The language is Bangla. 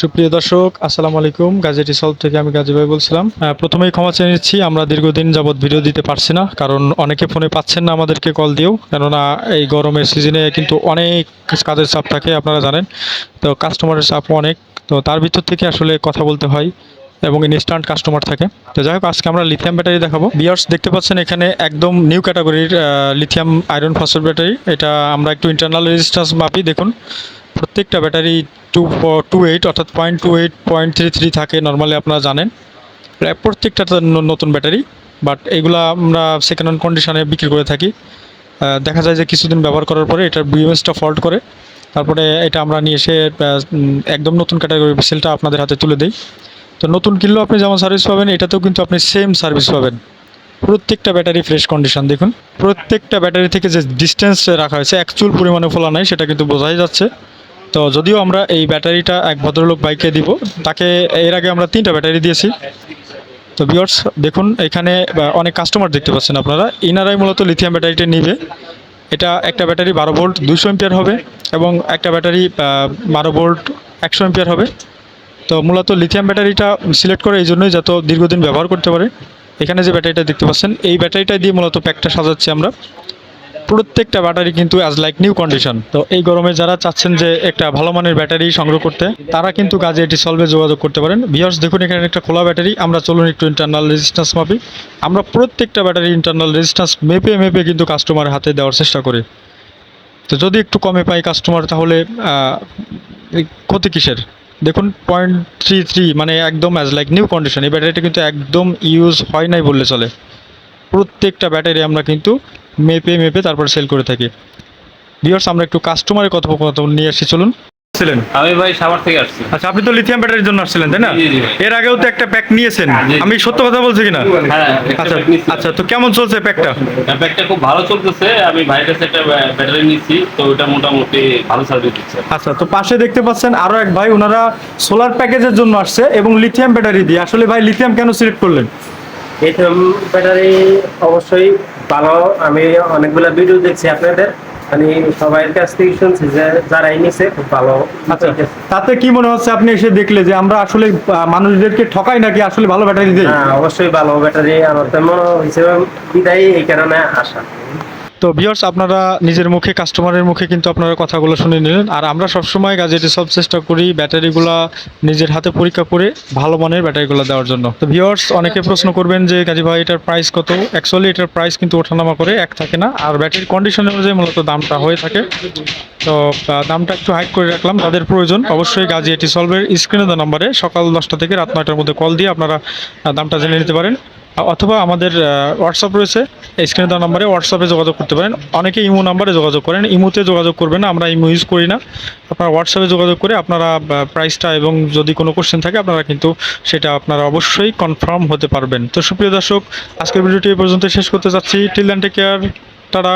সুপ্রিয় দর্শক, আসসালামু আলাইকুম। গাজেটি সলভ থেকে আমি গাজী ভাই বলছিলাম। প্রথমেই ক্ষমা চেয়ে নিচ্ছি, আমরা দীর্ঘদিন যাবৎ ভিডিও দিতে পারছি না, কারণ অনেকে ফোনে পাচ্ছেন না আমাদেরকে কল দিয়েও। কেননা এই গরমের সিজনে কিন্তু অনেক কাজের চাপ থাকে, আপনারা জানেন। তো কাস্টমারের চাপও অনেক, তো তার ভিতর থেকে আসলে কথা বলতে হয় এবং ইনস্ট্যান্ট কাস্টমার থাকে। তো যাই হোক, আজকে আমরা লিথিয়াম ব্যাটারি দেখাবো। বিয়ার্স দেখতে পাচ্ছেন এখানে একদম নিউ ক্যাটাগরির লিথিয়াম আয়রন ফসফেট ব্যাটারি এটা আমরা একটু ইন্টারনাল রেজিস্ট্যান্স মাপি, দেখুন। প্রত্যেকটা ব্যাটারি টু টু এইট, অর্থাৎ point two eight point three three থাকে নর্মালি আপনারা জানেন। প্রায় প্রত্যেকটা নতুন ব্যাটারি বাট এগুলা আমরা সেকেন্ড হ্যান্ড কন্ডিশনে বিক্রি করে থাকি। দেখা যায় যে কিছুদিন ব্যবহার করার পরে এটার বিএমএসটা ফল্ট করে, তারপরে এটা আমরা নিয়ে এসে একদম নতুন ক্যাটাগরি সেলটা আপনাদের হাতে তুলে দিই। তো নতুন কিনলেও আপনি যেমন সার্ভিস পাবেন, এটাতেও কিন্তু আপনি সেম সার্ভিস পাবেন। প্রত্যেকটা ব্যাটারি ফ্রেশ কন্ডিশন দেখুন। প্রত্যেকটা ব্যাটারি থেকে যে ডিস্টেন্স রাখা হয়েছে অ্যাকচুয়াল পরিমাণে ফোলা নাই, সেটা কিন্তু বোঝাই যাচ্ছে। তো যদিও আমরা এই ব্যাটারিটা এক ভদ্রলোক বাইকে দিব, তাকে এর আগে আমরা তিনটা ব্যাটারি দিয়েছি। তো বিয়ার্স দেখুন, এখানে অনেক কাস্টমার দেখতে পাচ্ছেন আপনারা। ইনারাই মূলত লিথিয়াম ব্যাটারিটা নিবে। এটা একটা ব্যাটারি বারো ভোল্ট দুশো এম্পিয়ার হবে এবং একটা ব্যাটারি বারো ভোল্ট একশো এম্পিয়ার হবে। তো মূলত লিথিয়াম ব্যাটারিটা সিলেক্ট করে এই জন্যই যত দীর্ঘদিন ব্যবহার করতে পারে। এখানে যে ব্যাটারিটা দেখতে পাচ্ছেন, এই ব্যাটারিটা দিয়ে মূলত প্যাকটা সাজাচ্ছি আমরা। প্রত্যেকটা ব্যাটারি কিন্তু অ্যাজ লাইক নিউ কন্ডিশন তো এই গরমে যারা চাচ্ছেন যে একটা ভালো মানের ব্যাটারি সংগ্রহ করতে, তারা কিন্তু কাজে এটি সলভে যোগাযোগ করতে পারেন। ভিওর্স দেখুন এখানে একটা খোলা ব্যাটারি, আমরা চলুন একটু ইন্টারনাল রেজিস্ট্যান্স মাপি। আমরা প্রত্যেকটা ব্যাটারি ইন্টারনাল রেজিস্ট্যান্স মেপে মেপে কিন্তু কাস্টমার হাতে দেওয়ার চেষ্টা করি। তো যদি একটু কমে পাই কাস্টমার তাহলে ক্ষতি কিসের? দেখুন পয়েন্ট থ্রি থ্রি মানে একদম অ্যাজ লাইক নিউ কন্ডিশন এই ব্যাটারিটা কিন্তু একদম ইউজ হয় নাই বললে চলে। প্রত্যেকটা ব্যাটারি আমরা কিন্তু মেপে মেপে তারপর সেল করে থাকি। ভিউয়ার্স আমরা একটু কাস্টমারের কথোপকথন নিয়ে এসে চলুন। ছিলেন আমি ভাই সাভার থেকে আসছি। আচ্ছা আপনি তো লিথিয়াম ব্যাটারির জন্য আসছিলেন তাই না। এর আগেও তো একটা প্যাক নিয়েছেন। আমি সত্য কথা বলছি কিনা? হ্যাঁ আচ্ছা আচ্ছা তো কেমন চলছে প্যাকটা ব্যাপারটা খুব ভালো চলতেছে। আমি ভাইয়ের কাছে একটা ব্যাটারি নিচ্ছি তো ওটা মোটামুটি ভালো সার্ভিস দিচ্ছে। আচ্ছা তো পাশে দেখতে পাচ্ছেন আরও এক ভাই ওনারা সোলার প্যাকেজের জন্য আসছে এবং লিথিয়াম ব্যাটারি দিয়ে। আসলে ভাই লিথিয়াম কেন সিলেক্ট করলেন? লিথিয়াম ব্যাটারি অবশ্যই ভালো আমি অনেকগুলো ভিডিও দেখছি আপনাদের। মানে সবাই কাছ থেকে শুনছি যে যারা নিছে খুব ভালো আচ্ছা তাতে কি মনে হচ্ছে আপনি এসে দেখলে যে আমরা আসলে মানুষদেরকে ঠকাই নাকি আসলে ভালো ব্যাটারি দিই? হ্যাঁ অবশ্যই ভালো ব্যাটারি আমার তো মনে হয়েছে বিদায় এই কারণে আসা। তো ভিউয়ার্স আপনারা নিজের মুখে কাস্টমারের মুখে কিন্তু আপনারা কথাগুলো শুনে নিলেন। আর আমরা সবসময় গাজেটে সব চেষ্টা করি ব্যাটারিগুলা নিজের হাতে পরীক্ষা করে ভালো মানের ব্যাটারিগুলো দেওয়ার জন্য। তো ভিউয়ার্স অনেকে প্রশ্ন করবেন যে গাজী ভাই এটার প্রাইস কত? অ্যাকচুয়ালি এটার প্রাইস কিন্তু ওঠানামা করে এক থাকে না। আর ব্যাটারির কন্ডিশন অনুযায়ী মূলত দামটা হয়ে থাকে। তো দামটা একটু হাইক করে রাখলাম। তাদের প্রয়োজন অবশ্যই গাজী এটি সলভের স্ক্রিনে দেওয়া নম্বরে সকাল দশটা থেকে রাত নয়টার মধ্যে কল দিয়ে আপনারা দামটা জেনে নিতে পারেন। অথবা আমাদের হোয়াটসঅ্যাপ রয়েছে, এই স্ক্রিনে দেওয়া নম্বরে হোয়াটসঅ্যাপে যোগাযোগ করতে পারেন। অনেকে ইমো নাম্বারে যোগাযোগ করেন। ইমোতে যোগাযোগ করবেন না, আমরা ইমো ইউজ করি না। আপনারা হোয়াটসঅ্যাপে যোগাযোগ করে আপনারা প্রাইসটা এবং যদি কোনো কোশ্চেন থাকে, আপনারা কিন্তু সেটা আপনারা অবশ্যই কনফার্ম হতে পারবেন। তো সুপ্রিয় দর্শক, আজকের ভিডিওটি এই পর্যন্ত শেষ করতে চাচ্ছি till then take care tata